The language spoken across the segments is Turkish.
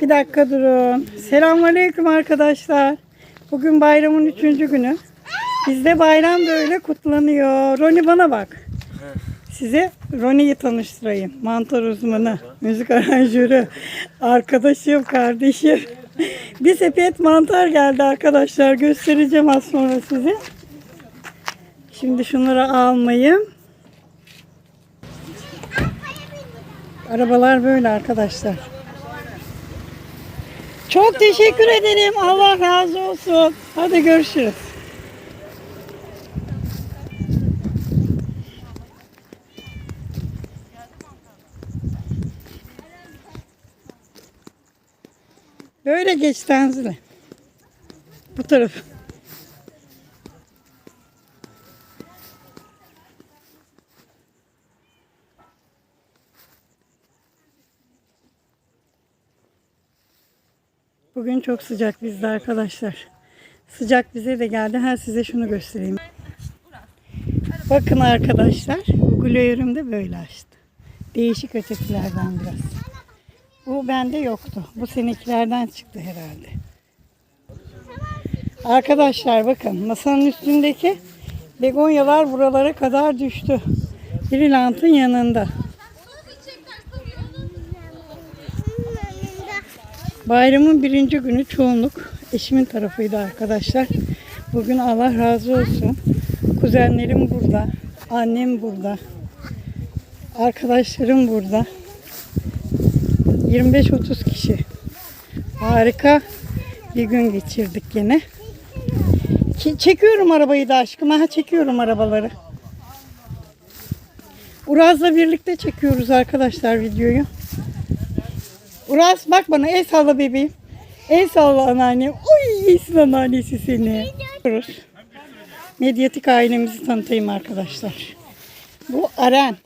Bir dakika durun. Selamünaleyküm arkadaşlar. Bugün bayramın üçüncü günü. Bizde bayram böyle kutlanıyor. Roni bana bak. Size Roni'yi tanıştırayım. Mantar uzmanı, müzik aranjörü, arkadaşım, kardeşim. Bir sepet mantar geldi arkadaşlar. Göstereceğim az sonra size. Şimdi şunları almayayım. Arabalar böyle arkadaşlar. Çok teşekkür ederim. Allah razı olsun. Hadi görüşürüz. Böyle geç Tanzile. Bu taraf. Bugün çok sıcak bizde arkadaşlar. Sıcak bize de geldi. Ha size şunu göstereyim. Bakın arkadaşlar. Bu glöyörüm de böyle açtı. Değişik ötekilerden biraz. Bu bende yoktu. Bu seninkilerden çıktı herhalde. Arkadaşlar bakın masanın üstündeki begonyalar buralara kadar düştü. Brilantın yanında. Bayramın birinci günü çoğunluk eşimin tarafıydı arkadaşlar. Bugün Allah razı olsun. Kuzenlerim burada. Annem burada. Arkadaşlarım burada. 25-30 kişi. Harika bir gün geçirdik. Ki- Çekiyorum arabayı da aşkım. Ha çekiyorum arabaları. Uraz'la birlikte çekiyoruz arkadaşlar videoyu. Uraz bak bana el salla bebeğim. El salla anneannem. Oy iyisin anneannesi seni. Medyatik ailemizi tanıtayım arkadaşlar. Bu Aren.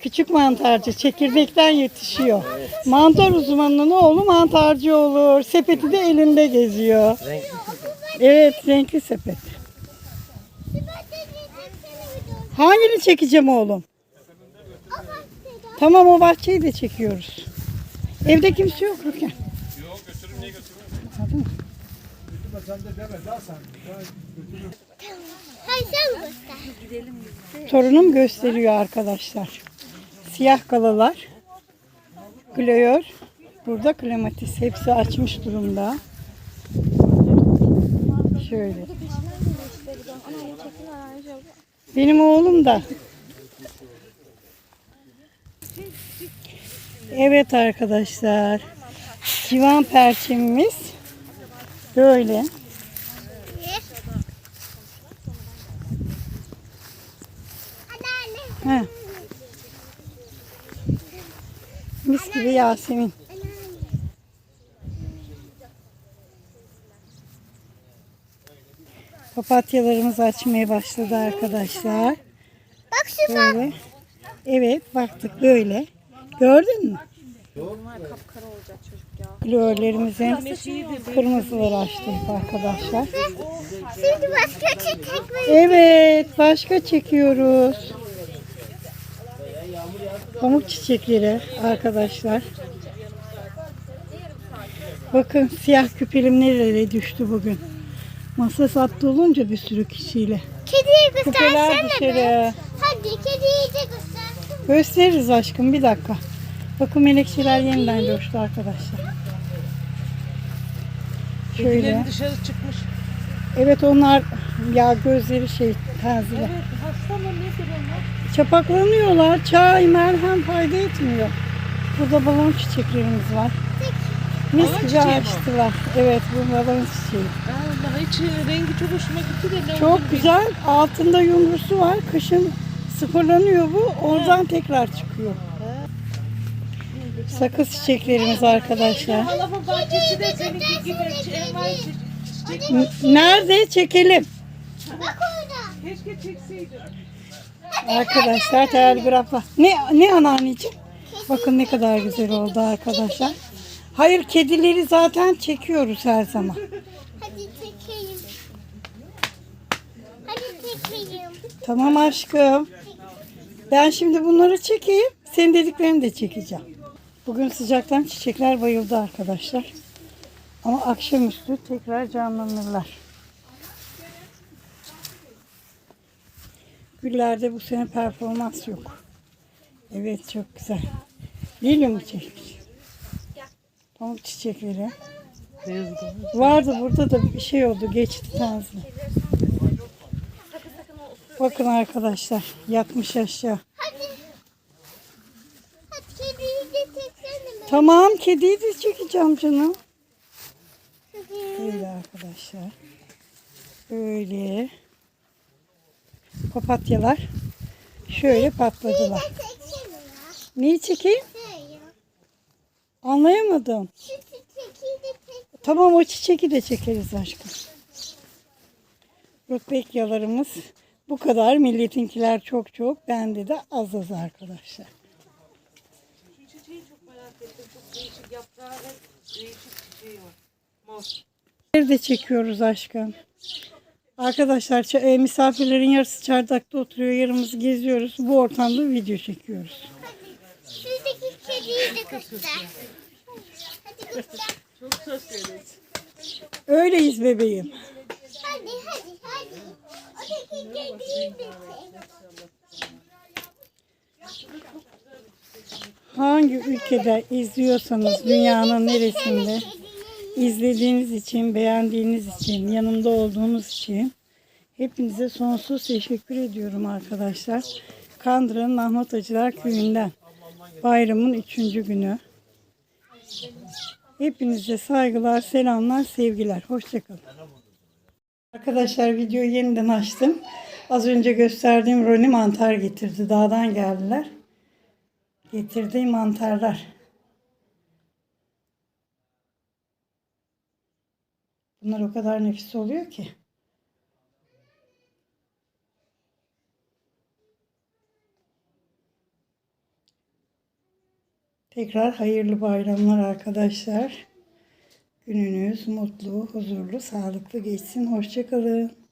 Küçük mantarcı. Çekirdekten yetişiyor. Mantar uzmanının oğlu mantarcı olur. Sepeti de elinde geziyor. Evet renkli sepet. Hangini çekeceğim oğlum? Tamam o bahçeyi de çekiyoruz. Evde kimse yok Rüken. Yok götürün niye götürün? Hayır sen göster. Torunum gösteriyor arkadaşlar. Siyah kalalar. Glör. Burada klematis. Hepsi açmış durumda. Şöyle. Benim oğlum da. Evet arkadaşlar. Divan perçemimiz böyle. Anneanne. He. Mis gibi Yasemin. Papatyalarımız açmaya başladı arkadaşlar. Bak şu. Böyle. Evet baktık böyle. Gördün mü? Glorlerimizin kırmızıları açtık arkadaşlar. Şimdi başka çekmek Evet başka çekiyoruz. Pamuk çiçekleri arkadaşlar. Bakın siyah küpelim nerelere düştü bugün. Masa sattı olunca bir sürü kişiyle. Küpeler göstersene be. dışarı. Göstersin. Gösteririz aşkım bir dakika. Bakın melekçeler yeniden coştu arkadaşlar. Şöyle. Kedilerin dışarı çıkmış. Evet onlar ya gözleri şey tazile. Evet, hasta mı nedir onlar? Çapaklanıyorlar. Çay, merhem fayda etmiyor. Burada balon çiçeklerimiz var. Mis Balon gibi çiçeği mi? açtılar. Evet bu balon çiçeği. Allah hiç rengi çok hoşuma gitti de ne Çok oldu güzel. Altında yumrusu var. Kışın sıfırlanıyor bu. Oradan tekrar çıkıyor. Sakız çiçeklerimiz arkadaşlar. Nerede çekelim? Keşke çekseydin. Arkadaşlar telgrafla. Ne ne anneanneciğim? Bakın ne kadar güzel oldu arkadaşlar. Hayır kedileri zaten çekiyoruz her zaman. Hadi çekeyim. Hadi çekeyim. Tamam aşkım. Ben şimdi bunları çekeyim. Senin dediklerini de çekeceğim. Bugün sıcaktan çiçekler bayıldı arkadaşlar. Ama akşamüstü tekrar canlanırlar. Güllerde bu sene performans yok. Evet çok güzel. Lilya mı çekmiş? Pamuk çiçekleri. Vardı burada da bir şey oldu. Geçti tarzı. Bakın arkadaşlar yatmış aşağı. Hadi. Hadi kediyi de çeksene. Tamam kediyi de çekeceğim canım. Böyle arkadaşlar. Böyle. Papatyalar şöyle patladılar. Neyi çekeyim? Şey ya. Anlayamadım. Tamam o çiçeği de çekeriz aşkım. Rutbekyalarımız bu kadar. Milletinkiler çok çok. Bende de az az arkadaşlar. Şu çiçeği çok merak ettim. Çok değişik yaprağı ve değişik çiçeği var. Mor. de çekiyoruz aşkım. Arkadaşlar e, misafirlerin yarısı çardakta oturuyor. Yarımızı geziyoruz. Bu ortamda video çekiyoruz. Şuradaki kediyi de göster. Hadi göster. Çok sosyaliz. Öyleyiz bebeğim. Hadi hadi. Oradaki kediyi de çek. Hangi ülkede izliyorsanız dünyanın neresinde izlediğiniz için, beğendiğiniz için, yanımda olduğunuz için hepinize sonsuz teşekkür ediyorum arkadaşlar. Kandıra'nın Ahmet Acılar Köyü'nden bayramın üçüncü günü. Hepinize saygılar, selamlar, sevgiler. Hoşçakalın. Arkadaşlar videoyu yeniden açtım. Az önce gösterdiğim Roni mantar getirdi. Dağdan geldiler. Getirdiği mantarlar. Bunlar o kadar nefis oluyor ki. Tekrar hayırlı bayramlar arkadaşlar. Gününüz mutlu, huzurlu, sağlıklı geçsin. Hoşçakalın.